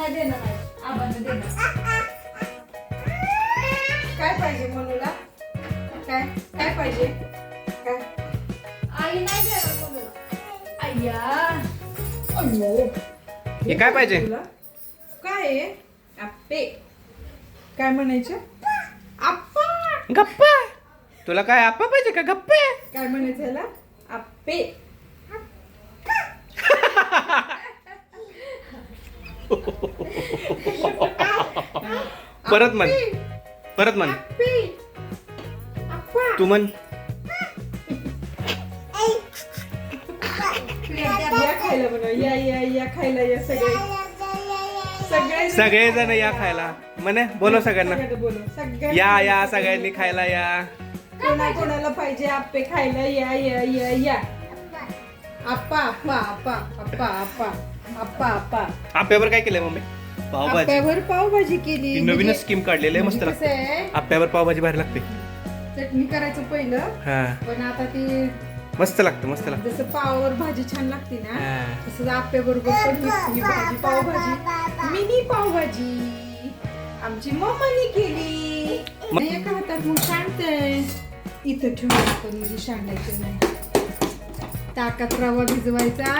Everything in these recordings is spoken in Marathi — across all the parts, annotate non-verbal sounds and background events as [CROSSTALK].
नाही. देणार आहे आबांना देणार काय पाहिजे मनूला? काय? काय पाहिजे? काय? आई नाही देणार मुलीला अय्या. अयो हे काय पाहिजे? तुला काय आहे आप्पे. काय म्हणायचं? आप्पा. गप्पा. तुला काय आप्पा पाहिजे का गप्पे? काय म्हणायचं ह्याला? आप्पे. [LAUGHS] [LAUGHS] परत म्हण. परत म्हण. तू म्हण. या या या खायला या सगळे सगळेजण जण या खायला. म्हणे बोलो सगळ्यांना. सगळ्यांना या या सगळ्यांनी खायला या. कोणा कोणाला पाहिजे आप्पे खायला या या या या. आप्पा आप्पा आप्पा आप्पा आप्पा आप्पा आप्पा आप्यावर काय केलंय मम्मी? पावभाजी. आप्यावर पावभाजी केली. ही नवीनच म्हणजे- स्कीम काढलेली आहे मस्त म्हणजे कसं लागते. आहे, आप्यावर पावभाजी भारी लागते. चटणी करायचं पहिलं हा. पण आता ती मस्त लागतं मस्त लागतं. जसं पावावर भाजी छान लागते ना हा. तसंच आप्या बरोबर पण ही भाजी पावभाजी. मिनी पावभाजी. आमची मम्मानी केली. एका हातात मग सांडते इथं ठेवून आपण म्हणजे सांडायचं नाही ताकात रवा भिजवायचा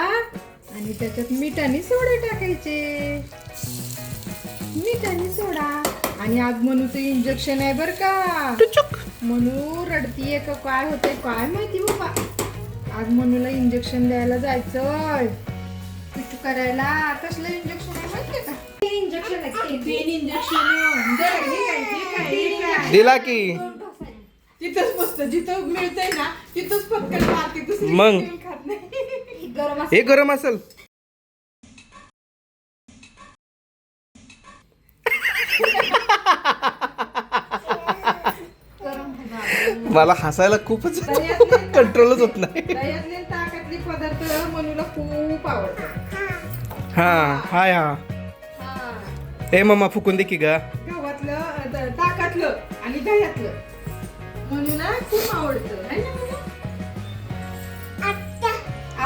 आणि त्याच्यात मीठ आणि सोडे टाकायचे. मीठ आणि सोडा. आणि आज मनूचं इंजेक्शन आहे बर का. मनू रडतीये का? काय होतंय? काय माहिती बाबा. आज मनूला इंजेक्शन द्यायला जायचंय. करायला. कसलं इंजेक्शन आहे माहितीये का? इंजेक्शन आहे. पेन इंजेक्शन दिला की. तिथंच बसत जिथं मिळतंय ना तिथंच पटकन मारते दुसरी मग? गरम हे गरम असेल. मला हसायला खूपच कंट्रोलच होत नाही. दह्यातले ताकातले पदार्थ मनूला खूप आवडतात. हा हाय हा. हा. ए मम्मा फुकून दे की ग. गव्हातलं अ, द- ताकातलं आणि दह्यातलं.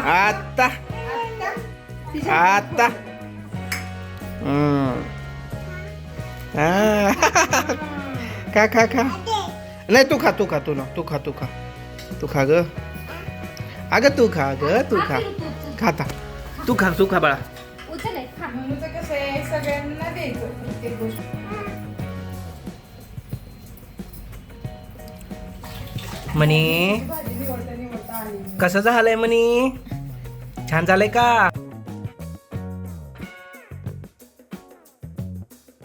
आता. आता. खा खा खा. नाही तू खा तू खा तू ना तू खा तू खा. तू खा ग. अगं तू खा ग तू खा. खाता तू खा तू खा बाळा. म्हणे कसं झालंय म्हणे छान झालंय का?